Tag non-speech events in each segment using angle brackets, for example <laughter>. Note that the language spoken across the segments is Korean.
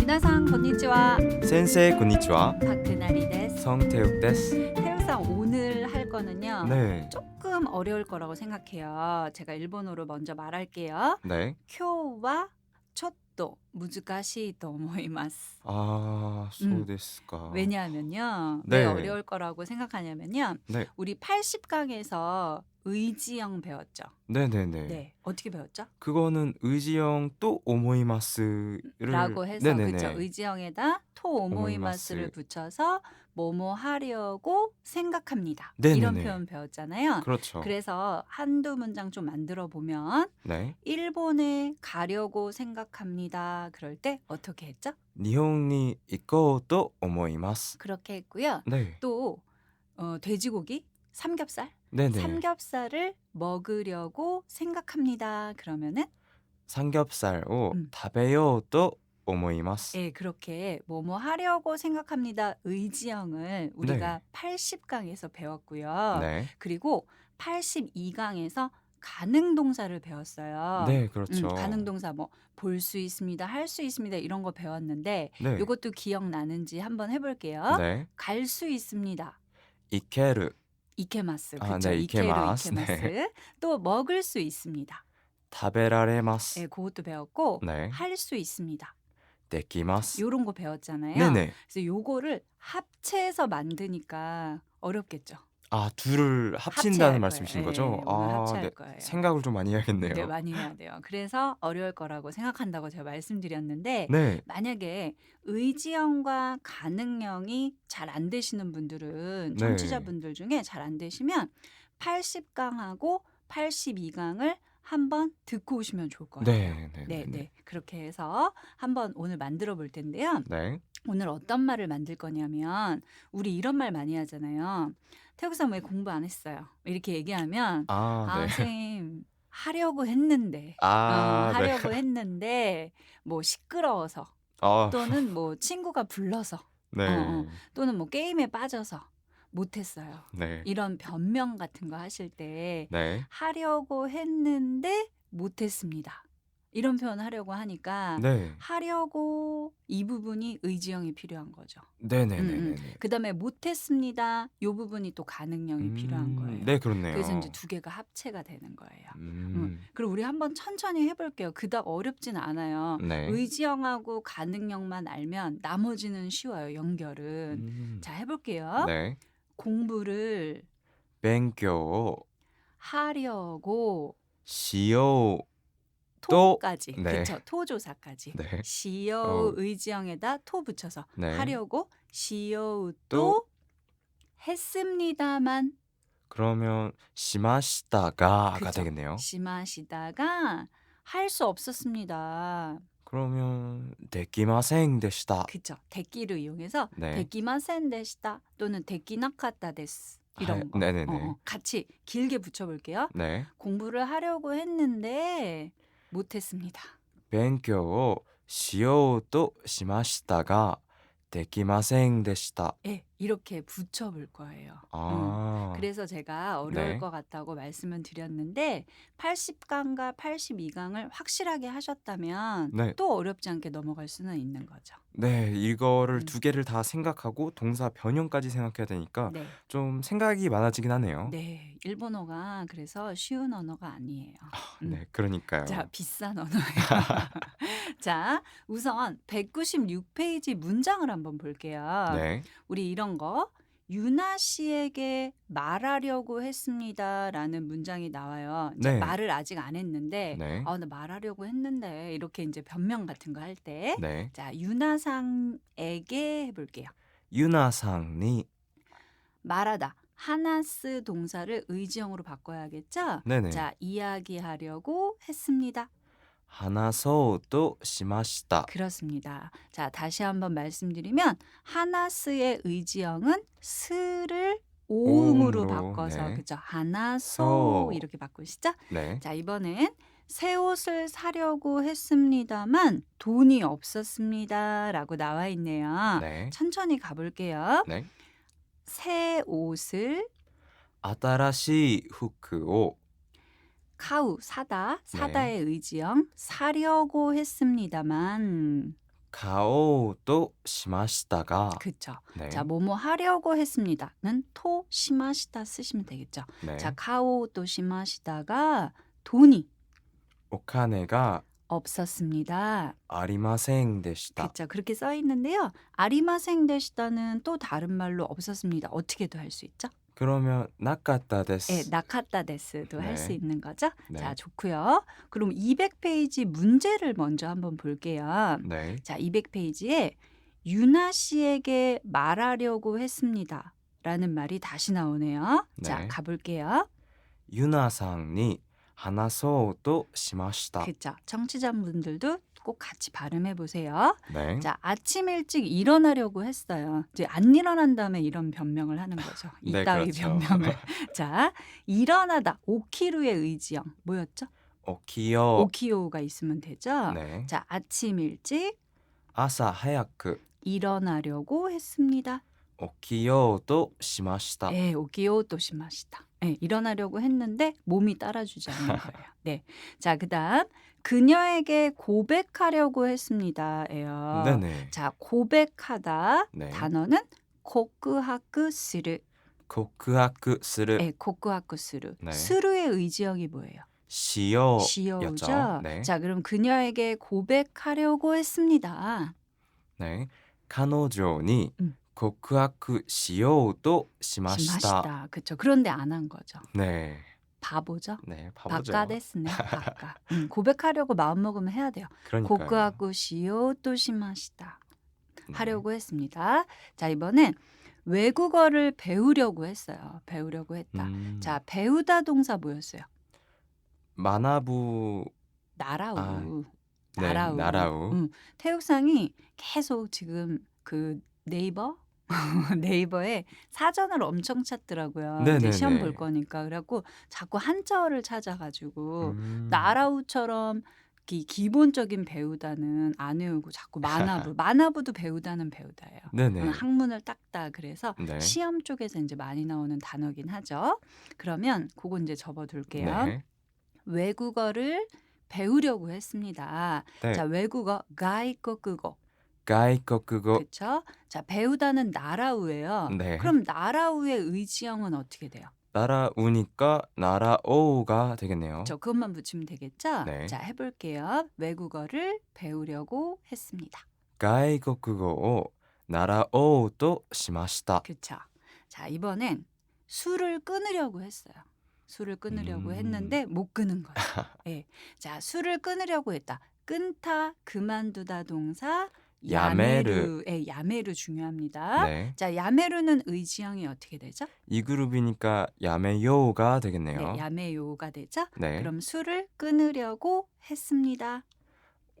미나상 건니치와 先生こんにちは 박그나리 데스. 성태욱 です。 태우상 오늘 할 거는요. 네. 조금 어려울 거라고 생각해요. 제가 일본어로 먼저 말할게요. 네. 쿄와 촛도 무즈가시 또 모이마스. 아, 음. そうですか. 왜냐하면요. 네. 왜 어려울 거라고 생각하냐면요. 네. 우리 80강에서 의지형 배웠죠. 네네네. 네. 어떻게 배웠죠? 그거는 의지영 또 오모이마스라고 해서 그렇죠. 의지영에다 토 오모이마스를 붙여서 뭐뭐 하려고 생각합니다. 네네네. 이런 표현 배웠잖아요. 그렇죠. 그래서 한두 문장 좀 만들어 보면 네. 일본에 가려고 생각합니다. 그럴 때 어떻게 했죠? 니혼니 이코도 오모이마스. 그렇게 했고요. 네. 또 어, 돼지고기 삼겹살, 네, 네. 삼겹살을 먹으려고 생각합니다. 그러면은 삼겹살을 음. 食べようと思います. 예, 그렇게 뭐뭐 하려고 생각합니다. 의지형을 우리가 80강에서 배웠고요. 네. 그리고 82강에서 가능 동사를 배웠어요. 네, 그렇죠. 음, 가능 동사 뭐 볼 수 있습니다, 할 수 있습니다 이런 거 배웠는데 네. 이것도 기억나는지 한번 해볼게요. 네. 갈 수 있습니다. 行ける 이케마스, 아, 그렇죠? 네, 이케로 이케마스. 이케마스. 또 먹을 수 있습니다. 食べられます. 예, 그것도 배웠고 네. 할 수 있습니다. できます. 요런 거 배웠잖아요. 네네. 그래서 요거를 합체해서 만드니까 어렵겠죠. 아, 둘을 합친다는 거예요. 말씀이신 예, 거죠? 오늘 아, 합체할 네. 거예요. 생각을 좀 많이 해야겠네요. 네, 많이 해야 돼요. 그래서 어려울 거라고 생각한다고 제가 말씀드렸는데 네. 만약에 의지형과 가능형이 잘 안 되시는 분들은 네. 청취자분들 중에 잘 안 되시면 80 강하고 82 강을 한번 듣고 오시면 좋을 거예요. 네, 네, 네, 네. 네. 그렇게 해서 한번 오늘 만들어 볼 텐데요. 네. 오늘 어떤 말을 만들 거냐면 우리 이런 말 많이 하잖아요. 태국사 왜 공부 안 했어요? 이렇게 얘기하면 아, 아, 네. 선생님 하려고 했는데 어, 아, 네. 하려고 <laughs> 했는데 뭐 시끄러워서 아, 또는 뭐 친구가 불러서 네. 어, 어. 또는 뭐 게임에 빠져서 못했어요. 네. 이런 변명 같은 거 하실 때 네. 하려고 했는데 못했습니다. 이런 표현 하려고 하니까 네. 하려고 이 부분이 의지형이 필요한 거죠. 네, 네, 음, 네, 음. 네, 네. 그다음에 못했습니다. 이 부분이 또 가능형이 필요한 음, 거예요. 네, 그렇네요. 그래서 이제 두 개가 합체가 되는 거예요. 음. 그리고 우리 한번 천천히 해볼게요. 그닥 어렵진 않아요. 네. 의지형하고 가능형만 알면 나머지는 쉬워요. 연결은. 음. 자 해볼게요. 네. 공부를 勉強を 하려고 しよう 또- 토까지 네. 그쵸 토조사까지 네. 시여우 어. 의지형에다 토 붙여서 네. 하려고 시여우 또 했습니다만 그러면 시마시다가가 그쵸. 되겠네요. 심하시다가 할 수 없었습니다. 그러면 데키마센 데시다 그쵸 데끼를 이용해서 네. 데키마센 데시다 또는 데키나카타 데스 이런 거 아, 네네네. 어, 어, 같이 길게 붙여볼게요. 네. 공부를 하려고 했는데 못했습니다. 勉強をしようとしましたができませんでした. 예, 이렇게 붙여볼 거예요. 음. 아. 그래서 제가 어려울 네. 것 같다고 말씀을 드렸는데 80강과 82강을 확실하게 하셨다면 네. 또 어렵지 않게 넘어갈 수는 있는 거죠. 네, 이거를 음. 두 개를 다 생각하고 동사 변형까지 생각해야 되니까 네. 좀 생각이 많아지긴 하네요. 네, 일본어가 그래서 쉬운 언어가 아니에요. 음. 네, 그러니까요. 자, 비싼 언어예요. <laughs> 자, 우선 196페이지 문장을 한번 볼게요. 네. 우리 이런 거 유나 씨에게 말하려고 했습니다라는 문장이 나와요. 이제 네. 말을 아직 안 했는데 네. 아, 나 말하려고 했는데 이렇게 이제 변명 같은 거 할 때 네. 자, 유나상에게 해 볼게요. 유나상이 말하다 하나스 동사를 의지형으로 바꿔야겠죠? 네네. 자, 이야기하려고 했습니다. 話そうとしました. 그렇습니다. 자, 다시 한번 말씀드리면 하나스의 의지형은 스를 오음으로 오음으로, 바꿔서 네. 그죠? 하나소 소. 이렇게 바꾸시죠? 네. 자, 이번엔 새 옷을 사려고 했습니다만 돈이 없었습니다라고 나와 있네요. 네. 천천히 가볼게요. 네. 새 옷을 新しい服を 카우 사다 네. 사다의 의지형 사려고 했습니다만 買おうとしましたが 그쵸. 네. 자, 뭐뭐 하려고 했습니다는 토 시마시다 쓰시면 되겠죠. 네. 자, 가오 또 시마시다가 돈이 お金が 없었습니다. ありませんでした。 그렇죠. 그렇게 써 있는데요. 아리마생 되시다는 또 다른 말로 없었습니다. 어떻게도 할 수 있죠? 그러면 나갔다 데스. 예, 나갔다 데스도 네. 할수 있는 거죠. 네. 자, 좋고요. 그럼 200페이지 문제를 먼저 한번 볼게요. 네. 자, 200페이지에 유나 씨에게 말하려고 했습니다. 라는 말이 다시 나오네요. 네. 자, 가볼게요. 유나상이 하나소도 시마시다. 그렇죠. 청취자분들도 꼭 같이 발음해 보세요. 네. 자, 아침 일찍 일어나려고 했어요. 이제 안 일어난다면 이런 변명을 하는 거죠. <laughs> 네, 이따위 그렇죠. 변명을. <laughs> <laughs> 자, 일어나다 오키루의 의지형 뭐였죠? 오키요. 오키요가 있으면 되죠. 네. 자, 아침 일찍 아사 하야크 일어나려고 했습니다. 오키요도 시마시다. 네, 오키요도 시마시다. 네, 일어나려고 했는데 몸이 따라주지 않는 거예요. 네. 자, 그다음 그녀에게 고백하려고 했습니다예요. ねね。 자, 고백하다 네. 단어는 코크하크 스르. 告白する 예, 코크하크 스르. 네. 스르의 의지형이 뭐예요? しよう 시여우죠. 였죠. 네. 자, 그럼 그녀에게 고백하려고 했습니다. ね。彼女にうん告白しようとしました。 시마시다. 그렇죠. 그런데 안 한 거죠. ね 바보죠. 네, 바보죠. 바까 됐네. 바까. 음, 고백하려고 마음먹으면 해야 돼요. 그러니까요. 고크하고 시오 또심하시다 네. 하려고 했습니다. 자 이번엔 외국어를 배우려고 했어요. 배우려고 했다. 음. 자 배우다 동사 뭐였어요? 마나부 나라우. 아, 네, 나라우. 나라우. 음, 태욱상이 계속 지금 그 네이버 <laughs> 네이버에 사전을 엄청 찾더라고요. 이제 네네네. 시험 볼 거니까 그래갖고 자꾸 한자어를 찾아가지고 음, 나라우처럼 기, 기본적인 배우다는 안 외우고 자꾸 만화부 <laughs> 만화부도 배우다는 배우다예요. 네네. 음, 학문을 닦다 그래서 네. 시험 쪽에서 이제 많이 나오는 단어긴 하죠. 그러면 그거 이제 접어둘게요. 네. 외국어를 배우려고 했습니다. 네. 자, 외국어 가이코크고 外国語 그렇죠? 자, 배우다는 나라우예요. 네. 그럼 나라우의 의지형은 어떻게 돼요? 날아오니까 날아오가 되겠네요. 저 그것만 붙이면 되겠죠? 네. 자, 해볼게요. 외국어를 배우려고 했습니다. 外国語を習おうとしました。 그렇죠. 자, 이번엔 술을 끊으려고 했어요. 술을 끊으려고 음. 했는데 못 끊은 거예요. <laughs> 예. 자, 술을 끊으려고 했다. 끊다, 그만두다 동사 야메르의 예, 야메르 중요합니다. 네. 자, 야메르는 의지형이 어떻게 되죠? 이 그룹이니까 야메요가 되겠네요. 네, 야메요가 되죠? 네. 그럼 술을 끊으려고 했습니다.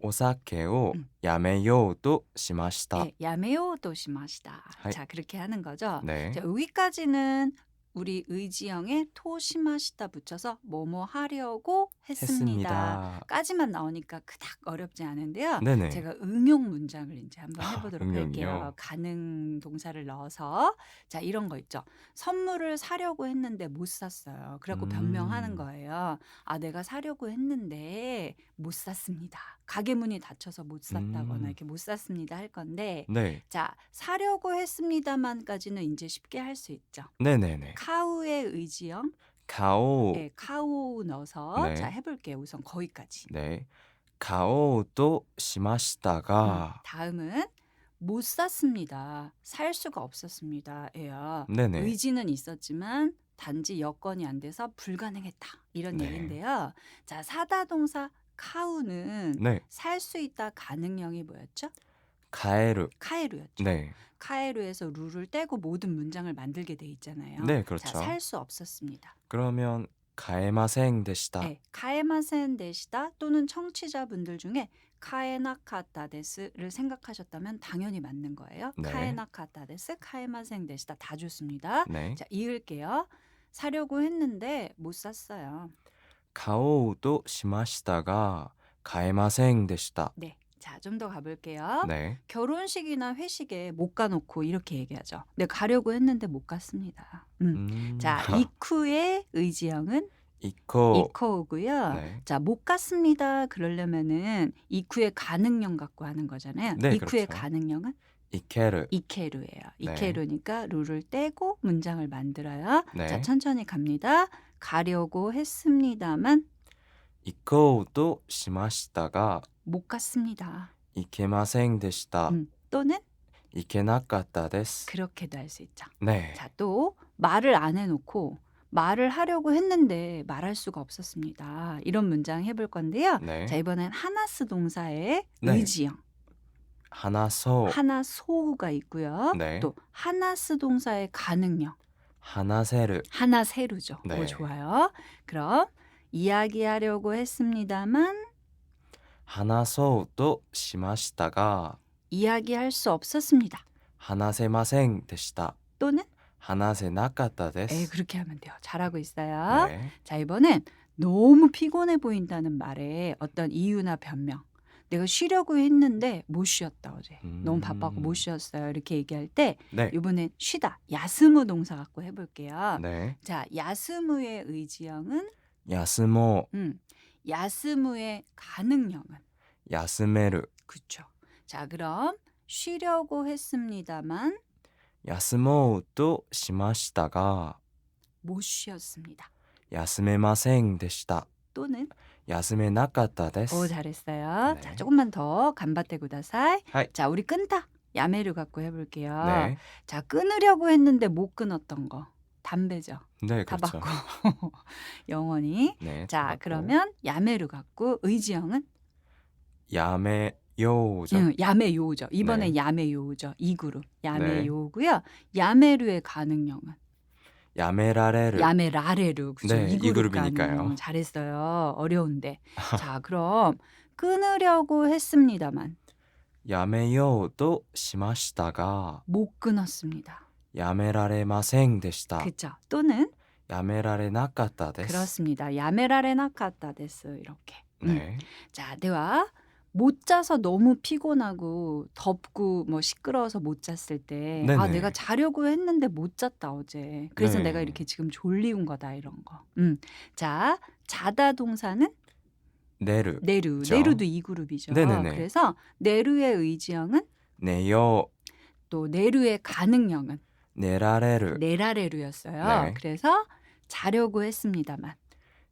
오사케오 음. 야메요도 시마시다. 네, 야메요도 시마시다. 자, 그렇게 하는 거죠. 네. 자, 여기까지는 우리 의지형에 토시마시다 붙여서 뭐뭐 하려고 했습니다. 했습니다. 까지만 나오니까 그닥 어렵지 않은데요. 네네. 제가 응용 문장을 이제 한번 아, 해보도록 응용이요? 할게요. 가능 동사를 넣어서 자 이런 거 있죠. 선물을 사려고 했는데 못 샀어요. 그래갖고 음. 변명하는 거예요. 아 내가 사려고 했는데 못 샀습니다. 가게 문이 닫혀서 못 샀다거나 음. 이렇게 못 샀습니다 할 건데 네. 자 사려고 했습니다만까지는 이제 쉽게 할 수 있죠. 네네네. 카우의 의지형. 가오. 네, 카오 예, 넣어서 네. 자 해볼게요. 우선 거기까지. 네. 가오도 심하시다가 음, 다음은 못 샀습니다. 살 수가 없었습니다.예요. 네네. 의지는 있었지만 단지 여건이 안 돼서 불가능했다. 이런 네. 얘기인데요. 자 사다 동사 카우는 네. 살수 있다 가능형이 뭐였죠? 가에루. 카에루였죠. 네. 카에루에서 룰을 떼고 모든 문장을 만들게 돼 있잖아요. 네, 그렇죠. 살수 없었습니다. 그러면 가에마생 데시다. 네, 가에마생 데시다 또는 청취자분들 중에 카에나카타데스를 생각하셨다면 당연히 맞는 거예요. 네. 카에나카타데스, 카에마생 데시다 다 좋습니다. 네. 자, 읽을게요. 사려고 했는데 못 샀어요. 가오우도 시마시다가 가에마생 데시다. 네. 자, 좀 더 가볼게요. 네. 결혼식이나 회식에 못 가놓고 이렇게 얘기하죠. 네, 가려고 했는데 못 갔습니다. 음. 음. 자, <laughs> 이쿠의 의지형은 이코. 이코우고요. 네. 자, 못 갔습니다. 그러려면은 이쿠의 가능형 갖고 하는 거잖아요. 네, 이쿠의 그렇죠. 가능형은 이케르. 이케루예요. 네. 이케루니까 루를 떼고 문장을 만들어요. 네. 자, 천천히 갑니다. 가려고 했습니다만 이코우도 시마시다가 못 갔습니다. 이케마생 데시다. 음, 또는 이케나카타 데스. 그렇게도 할 수 있죠. 네. 자, 또 말을 안 해놓고 말을 하려고 했는데 말할 수가 없었습니다. 이런 문장 해볼 건데요. 네. 자, 이번엔 하나스 동사의 네. 의지형. 하나소. 하나소가 있고요. 네. 또 하나스 동사의 가능형. 하나세르. 하나세르죠. 네. 오, 좋아요. 그럼 이야기하려고 했습니다만 話そうとしましたが 이야기할 수 없었습니다. 話せませんでした。 또는 話せなかったで 에 す。 그렇게 하면 돼요. 잘하고 있어요. 네. 자, 이번엔 너무 피곤해 보인다는 말에 어떤 이유나 변명. 내가 쉬려고 했는데 못 쉬었다 어제. 너무 바빠고 못 음. 쉬었어요. 이렇게 얘기할 때 네. 이번엔 쉬다. 야스무 동사 갖고 해볼게요. 네. 자, 야스무의 의지형은 休も 음, 야스무의 가능형은 う。休める。 그쵸. 자, 그럼 쉬려고 했습니다만 休もうとしましたが 못 쉬었습니다. 休めませんでした。 또는 休めなかったです。 오 잘했어요. 네. 자, 조금만 더 간바테 구다사이. 하이. 자, 우리 끈다. 야매를 갖고 해볼게요. 네. 자, 끊으려고 했는데 못 끊었던 거. 담배죠. 네, 그렇죠. <laughs> 영원히. 네, 자, 다 그러면 야메루 갖고 의지형은 야메 요우죠. 응, 야메 요우죠. 이번엔 네. 야메 요우죠. 이 그룹. 야메 네. 요우고요. 야메루의 가능형은 야메라레르. 야메라레르. 그죠? 네, 이, 이 그룹이니까요. 가능. 잘했어요. 어려운데. <laughs> 자, 그럼 끊으려고 했습니다만. 야메요도 시마시다가 못 끊었습니다. 야메라레 마생 데시다. 그죠. 또는 야메라레 나갔다 데스. 그렇습니다. 야메라레 나갔다 데스 이렇게. 네. 음. 자, 대화 못 자서 너무 피곤하고 덥고 뭐 시끄러워서 못 잤을 때 네네. 아, 내가 자려고 했는데 못 잤다 어제. 그래서 네. 내가 이렇게 지금 졸리운 거다 이런 거. 음. 자, 자다 동사는 네루. 네루. 죠. 네루도 이 그룹이죠. 네네네. 그래서 네루의 의지형은 네요. 또 네루의 가능형은 네라레르. 네라레루였어요. 네. 그래서 자려고 했습니다만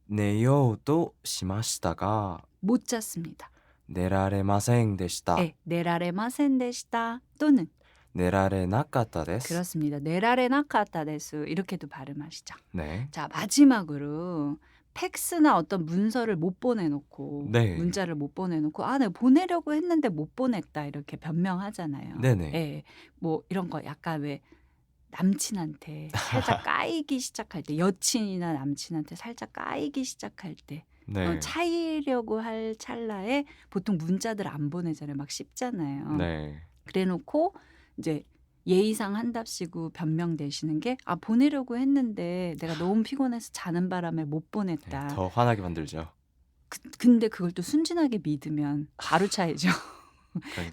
내요도 시마시다가 못 잤습니다. 네라레마생 데시다. 네, 네라레마센 데시다 또는 네라레나카타 데스. 그렇습니다. 네라레나카타 데스 이렇게도 발음하시죠. 네. 자 마지막으로 팩스나 어떤 문서를 못 보내놓고 네. 문자를 못 보내놓고 아내 보내려고 했는데 못 보냈다 이렇게 변명하잖아요. 네네. 예, 뭐 이런 거 약간 왜 남친한테 살짝 <laughs> 까이기 시작할 때 여친이나 남친한테 살짝 까이기 시작할 때 네. 어, 차이려고 할 찰나에 보통 문자들 안 보내잖아요. 막 씹잖아요. 네. 그래놓고 이제 예의상 한답시고 변명 되시는 게 아 보내려고 했는데 내가 너무 피곤해서 자는 바람에 못 네. 보냈다. 더 화나게 만들죠. 그, 근데 그걸 또 순진하게 믿으면 바로 차이죠. <laughs>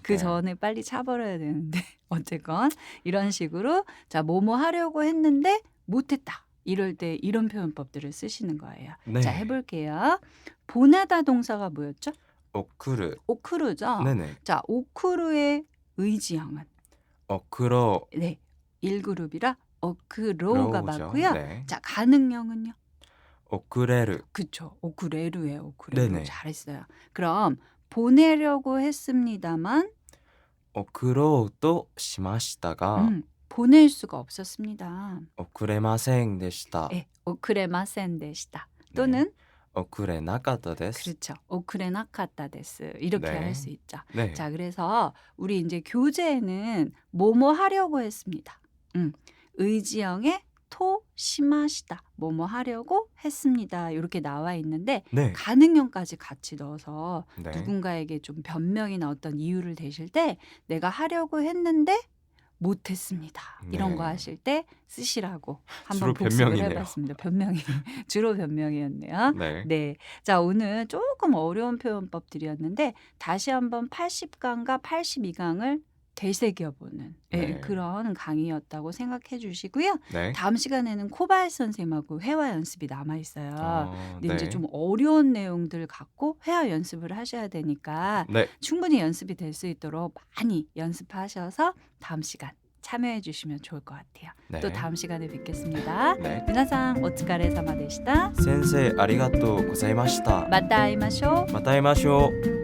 그 전에 빨리 차버려야 되는데 <laughs> 어쨌건 이런 식으로 자 뭐뭐 하려고 했는데 못했다. 이럴 때 이런 표현법들을 쓰시는 거예요. 네. 자 해볼게요. 보내다 동사가 뭐였죠? 오크루. 오크루죠. 네네. 자 오크루의 의지형은 어크로. 네, 1그룹이라 어크로가 맞고요. 네. 자 가능형은요? 오크레루. 그쵸. 오크레루예요. 오크레루. 네네. 잘했어요. 그럼 보내려고 했습니다만 送ろうとしましたが、 음, 보낼 수가 없었습니다. 遅れませんでした。 예, 오크레마센 데시다. 네. 또는 遅れなかったです。 그렇죠. 오크레나카타 데스. 이렇게 네. 할 수 있죠. 네. 자, 그래서 우리 이제 교재에는 뭐뭐 하려고 했습니다. 음, 의지형의 토 시마시다. 뭐뭐 하려고 했습니다. 이렇게 나와 있는데 네. 가능형까지 같이 넣어서 네. 누군가에게 좀 변명이나 어떤 이유를 대실 때 내가 하려고 했는데 못했습니다. 이런 네. 거 하실 때 쓰시라고 주로 한번 복습을 변명이네요. 해봤습니다. 변명이 <laughs> 주로 변명이었네요. 네. 네. 자, 오늘 조금 어려운 표현법들이었는데 다시 한번 80강과 82강을 되새겨보는 예, 네. 그런 강의였다고 생각해 주시고요. 네. 다음 시간에는 코발 선생님하고 회화 연습이 남아 있어요. 어, 근데 네. 이제 좀 어려운 내용들 갖고 회화 연습을 하셔야 되니까 충분히 연습이 될 수 있도록 많이 연습하셔서 다음 시간 참여해 주시면 좋을 것 같아요. 또 다음 시간에 뵙겠습니다. 미나상 오츠카레 사마 데시다. 센세 아리가또 고사이마시타. 마타이마쇼. 마타이마쇼.